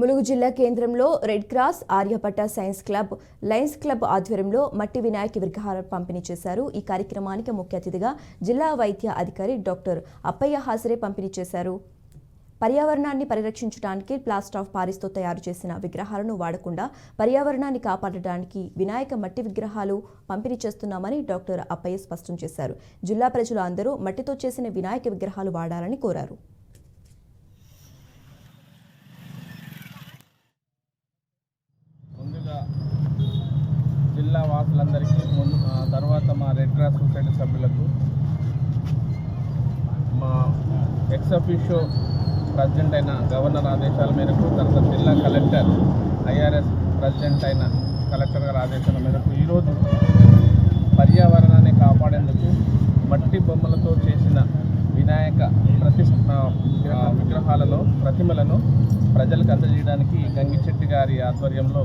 ములుగు జిల్లా కేంద్రంలో red cross Aryabhatta science club lions club ఆధ్వర్యంలో మట్టి వినాయక విగ్రహాలు పంపిణీ చేశారు. ఈ కార్యక్రమానికి ముఖ్య అతిథిగా జిల్లా వైద్య అధికారి డాక్టర్ అప్పయ్య హాజరే పంపిణీ చేశారు. పర్యావరణాన్ని పరిరక్షించడానికి ప్లాస్టర్ ఆఫ్ పారిస్తో తయారు చేసిన విగ్రహాలను వాడకుండా పర్యావరణాన్ని కాపాడడానికి వినాయక మట్టి విగ్రహాలు పంపిణీ చేస్తున్నామని డాక్టర్ అప్పయ్య స్పష్టం చేశారు. జిల్లా ప్రజలు అందరూ మట్టితో చేసిన వినాయక విగ్రహాలు వాడాలని కోరారు ముందుగా జిల్లా ముందు తర్వాత మా రెడ్ క్రాస్ సొసైటీ సభ్యులకు మా ఎక్స్ అఫీషియో ప్రెసిడెంట్ అయిన గవర్నర్ ఆదేశాల మేరకు తర్వాత జిల్లా కలెక్టర్ ఐఆర్ఎస్ ప్రెసిడెంట్ అయిన కలెక్టర్ గారి ఆదేశాల మేరకు ఈరోజు పర్యావరణాన్ని కాపాడేందుకు మట్టి బొమ్మలతో చేసిన వినాయక ప్రతి విగ్రహాలలో ప్రతిమలను ప్రజలకు అందజేయడానికి గంగిచెట్టి గారి ఆధ్వర్యంలో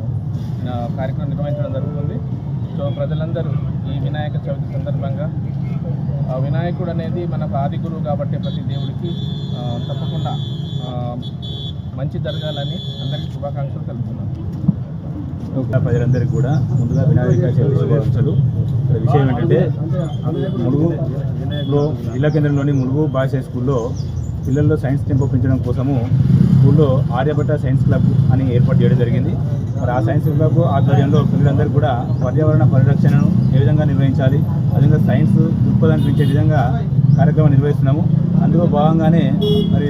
కార్యక్రమం నిర్వహించడం జరుగుతుంది. ప్రజలందరూ ఈ వినాయక చవితి సందర్భంగా ఆ వినాయకుడు అనేది మనకు ఆది గురువు కాబట్టి ప్రతి దేవుడికి తప్పకుండా మంచి జరగాలని అందరికీ శుభాకాంక్షలు తెలుపుతున్నాను ఇంకా ప్రజలందరికీ కూడా ముందుగా వినాయక చవితి శుభాకాంక్షలు. విషయం ఏంటంటే ములుగులో జిల్లా కేంద్రంలోని ములుగు బాయ్స్ హై స్కూల్లో పిల్లల్లో సైన్స్ టెంపో పెంచడం కోసము స్కూల్లో ఆర్యభట్ట సైన్స్ క్లబ్ అని ఏర్పాటు చేయడం జరిగింది. మరి ఆ సైన్స్ క్లబ్ ఆధ్వర్యంలో పిల్లలందరూ కూడా పర్యావరణ పరిరక్షణను ఏ విధంగా నిర్వహించాలి అదేవిధంగా సైన్స్ దృక్పథాన్ని పెంచే విధంగా కార్యక్రమం నిర్వహిస్తున్నాము. అందులో భాగంగానే మరి